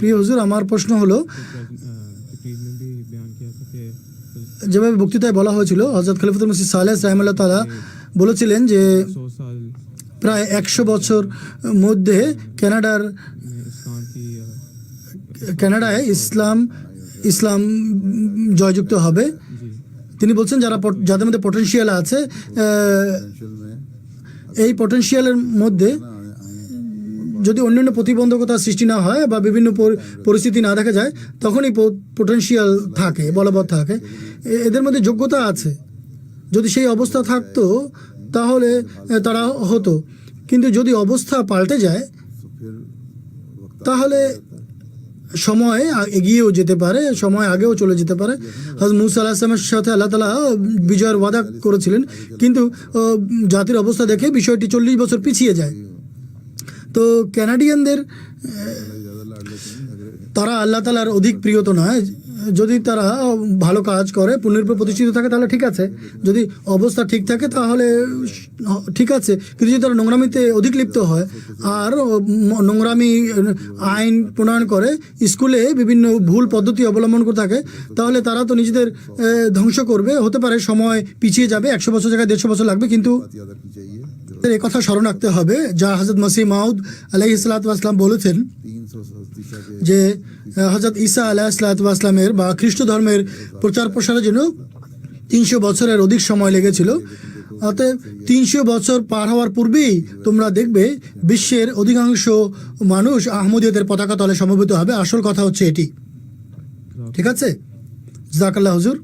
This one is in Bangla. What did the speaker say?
প্রিয় হুজুর আমার প্রশ্ন হলো যেভাবে বক্তৃতায় বলা হয়েছিল হজরত খলিফাতুল মসিদ সালেহ সাহেমুল্লাহ তালা বলেছিলেন যে প্রায় একশো বছর মধ্যে কানাডার কানাডায় ইসলাম ইসলাম জয়যুক্ত হবে। তিনি বলছেন যারা যাদের মধ্যে পটেনশিয়াল আছে এই পটেনশিয়ালের মধ্যে যদি অন্যান্য প্রতিবন্ধকতা সৃষ্টি না হয় বা বিভিন্ন পরিস্থিতি না দেখা যায়, তখনই পোটেন্সিয়াল থাকে, বলবৎ থাকে। এদের মধ্যে যোগ্যতা আছে। যদি সেই অবস্থা থাকতো, তাহলে তারা হতো। কিন্তু যদি অবস্থা পাল্টে যায়, তাহলে সময় এগিয়েও যেতে পারে, সময় আগেও চলে যেতে পারে। হজ মুসা আলাহিসামের সাথে আল্লাহ তালা বিজয়ের ওয়াদা করেছিলেন। কিন্তু জাতির অবস্থা দেখে বিষয়টি চল্লিশ বছর পিছিয়ে যায়। তো ক্যানাডিয়ানদের তারা আল্লাহ তালার অধিক প্রিয় তো নয়। যদি তারা ভালো কাজ করে, পুণ্যের উপর প্রতিষ্ঠিত থাকে, তাহলে ঠিক আছে। যদি অবস্থা ঠিক থাকে, তাহলে ঠিক আছে। কিন্তু যদি তারা নোংরামিতে অধিক লিপ্ত হয়, আর নোংরামি আইন প্রণয়ন করে, স্কুলে বিভিন্ন ভুল পদ্ধতি অবলম্বন করে থাকে, তাহলে তারা তো নিজেদের ধ্বংস করবে। হতে পারে সময় পিছিয়ে যাবে, একশো বছর জায়গায় দেড়শো বছর লাগবে, কিন্তু এ কথা স্মরণ রাখতে হবে, যা হজরত মাসি মাউদ আলাই ইসলাতাম বলেছেন যে হজরত ঈসা আলাহ ইসলাতামের বা খ্রিস্ট ধর্মের প্রচার প্রসারের জন্য তিনশো বছরের অধিক সময় লেগেছিল। অতএব তিনশো বছর পার হওয়ার পূর্বেই তোমরা দেখবে বিশ্বের অধিকাংশ মানুষ আহমদীয়দের পতাকা তলে সমবেত হবে। আসল কথা হচ্ছে এটি। ঠিক আছে? জাকাল্লাহ হজুর।